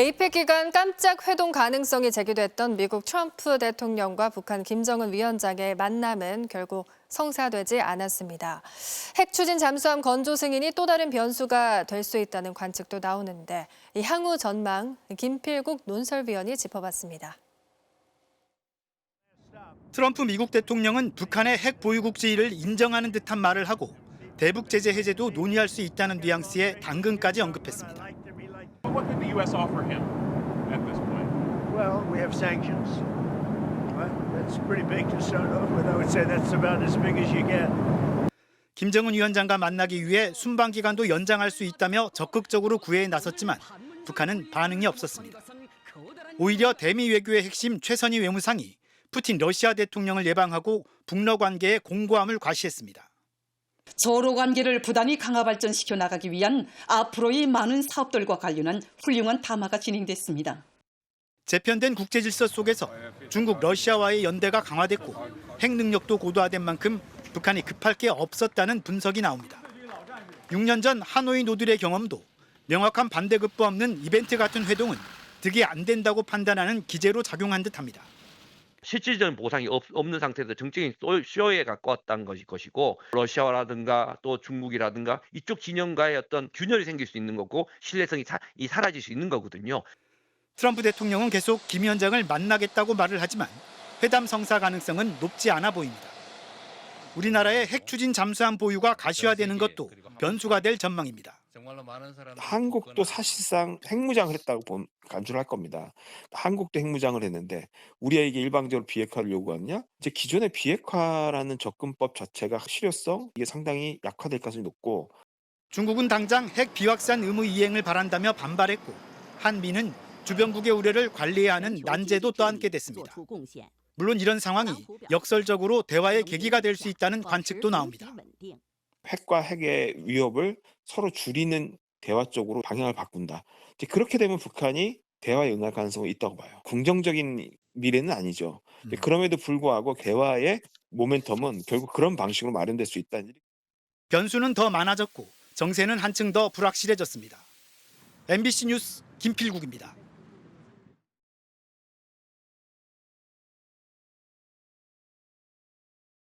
에이펙 기간 깜짝 회동 가능성이 제기됐던 미국 트럼프 대통령과 북한 김정은 위원장의 만남은 결국 성사되지 않았습니다. 핵 추진 잠수함 건조 승인이 또 다른 변수가 될 수 있다는 관측도 나오는데 이 향후 전망 김필국 논설위원이 짚어봤습니다. 트럼프 미국 대통령은 북한의 핵 보유국 지위를 인정하는 듯한 말을 하고 대북 제재 해제도 논의할 수 있다는 뉘앙스의 당근까지 언급했습니다. What could the U.S. offer him at this point? Well, we have sanctions. Well, that's pretty big to start off with. I would say that's about as big as you get. 김정은 위원장과 만나기 위해 순방 기간도 연장할 수 있다며 적극적으로 구애에 나섰지만 북한은 반응이 없었습니다. 오히려 대미 외교의 핵심 최선희 외무상이 푸틴 러시아 대통령을 예방하고 북러 관계의 공고함을 과시했습니다. 서로 관계를 부단히 강화 발전시켜 나가기 위한 앞으로의 많은 사업들과 관련한 훌륭한 담화가 진행됐습니다. 재편된 국제 질서 속에서 중국 러시아와의 연대가 강화됐고 핵 능력도 고도화된 만큼 북한이 급할 게 없었다는 분석이 나옵니다. 6년 전 하노이 노들의 경험도 명확한 반대급부 없는 이벤트 같은 회동은 득이 안 된다고 판단하는 기제로 작용한 듯합니다. 실질적인 보상이 없, 없는 상태에서 정적인 소- 쇼에 가까웠다는 것이 것이고 러시아라든가 또 중국이라든가 이쪽 진영과의 어떤 균열이 생길 수 있는 거고 신뢰성이 사, 이 사라질 수 있는 거거든요. 트럼프 대통령은 계속 김 위원장을 만나겠다고 말을 하지만 회담 성사 가능성은 높지 않아 보입니다. 우리나라의 핵 추진 잠수함 보유가 가시화되는 것도 변수가 될 전망입니다. 한국도 사실상 핵무장을 했다고 본 간주를 할 겁니다. 한국도 핵무장을 했는데 우리에게 일방적으로 비핵화를 요구하느냐? 이제 기존의 비핵화라는 접근법 자체가 실효성 이게 상당히 약화될 가능성이 높고 중국은 당장 핵 비확산 의무 이행을 바란다며 반발했고 한미는 주변국의 우려를 관리해야 하는 난제도 떠안게 됐습니다. 물론 이런 상황이 역설적으로 대화의 계기가 될 수 있다는 관측도 나옵니다. 핵과 핵의 위협을 서로 줄이는 대화 쪽으로 방향을 바꾼다. 이제 그렇게 되면 북한이 대화에 응할 가능성이 있다고 봐요. 긍정적인 미래는 아니죠. 음. 그럼에도 불구하고 대화의 모멘텀은 결국 그런 방식으로 마련될 수 있다. 변수는 더 많아졌고 정세는 한층 더 불확실해졌습니다. MBC 뉴스 김필국입니다.